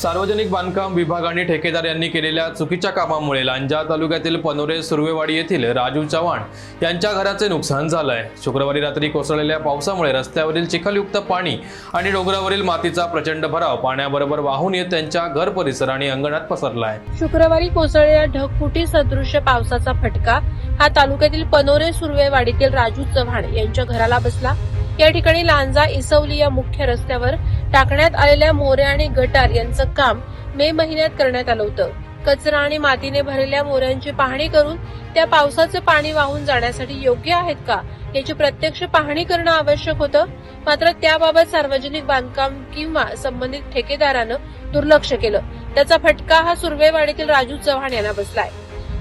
सार्वजनिक बांधकाम विभाग आणि ठेकेदार यांनी केलेल्या चुकीच्या कामामुळे लांजा तालुक्यातील पनोरे सुर्वेवाडी येथील राजू चव्हाण यांच्या घराचे नुकसान झालं आहे शुक्रवारी रात्री कोसळलेल्या पावसामुळे रस्त्यावरील चिखलयुक्त पाणी आणि डोंगरावरील मातीचा प्रचंड भराव पाण्याबरोबर वाहून येत त्यांच्या घर परिसर आणि अंगणात पसरला आहे शुक्रवारी कोसळलेल्या ढगफुटी सदृश्य पावसाचा फटका हा तालुक्यातील पनोरे सुर्वेवाडीतील राजू चव्हाण यांच्या घराला बसला. या ठिकाणी लांजा इसवली या मुख्य रस्त्यावर टाकण्यात आलेल्या मोऱ्या आणि गटार यांचं काम मे महिन्यात करण्यात आलं होतं. कचरा आणि मातीने भरलेल्या मोऱ्यांची पाहणी करून त्या पावसाचं पाणी वाहून जाण्यासाठी योग्य आहेत का याची प्रत्यक्ष पाहणी करणं आवश्यक होतं. मात्र त्याबाबत सार्वजनिक बांधकाम किंवा संबंधित ठेकेदारानं दुर्लक्ष केलं. त्याचा फटका हा सुर्वेवाडीतील राजू चव्हाण यांना बसलाय.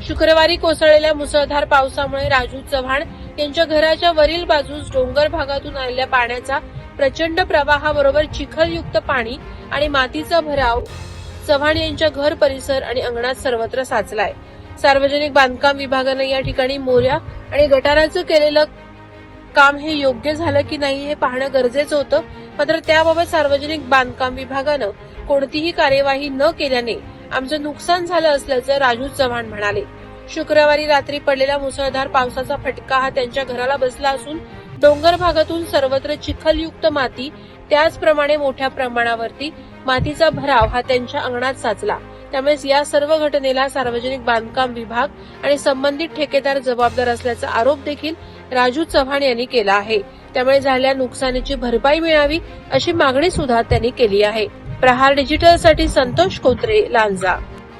शुक्रवारी कोसळलेल्या मुसळधार पावसामुळे राजू चव्हाण त्यांच्या घराच्या वरील बाजूस डोंगर भागातून आलेल्या पाण्याचा प्रचंड प्रवाहाबरोबर चिखलयुक्त पाणी आणि मातीचा भराव चव्हाण यांच्या घर परिसर आणि अंगणात सर्वत्र साचलाय. सार्वजनिक बांधकाम विभागानं या ठिकाणी मोऱ्या आणि गटाराचं केलेलं काम हे योग्य झालं की नाही हे पाहणं गरजेचं होतं मात्र त्याबाबत सार्वजनिक बांधकाम विभागानं कोणतीही कार्यवाही न केल्याने आमचं नुकसान झालं असल्याचं राजू चव्हाण म्हणाले. शुक्रवारी रात्री पडलेला मुसळधार पावसाचा फटका हा त्यांच्या घराला बसला असून डोंगर भागातून सर्वत्र चिखलयुक्त माती त्याचप्रमाणे मोठ्या प्रमाणावरती मातीचा भराव हा त्यांच्या अंगणात साचला. त्यामुळे या सर्व घटनेला सार्वजनिक बांधकाम विभाग आणि संबंधित ठेकेदार जबाबदार असल्याचा आरोप देखील राजू चव्हाण यांनी केला आहे. त्यामुळे झालेल्या नुकसानीची भरपाई मिळावी अशी मागणी सुद्धा त्यांनी केली आहे. प्रहार डिजिटलसाठी संतोष कोत्रे लांजा.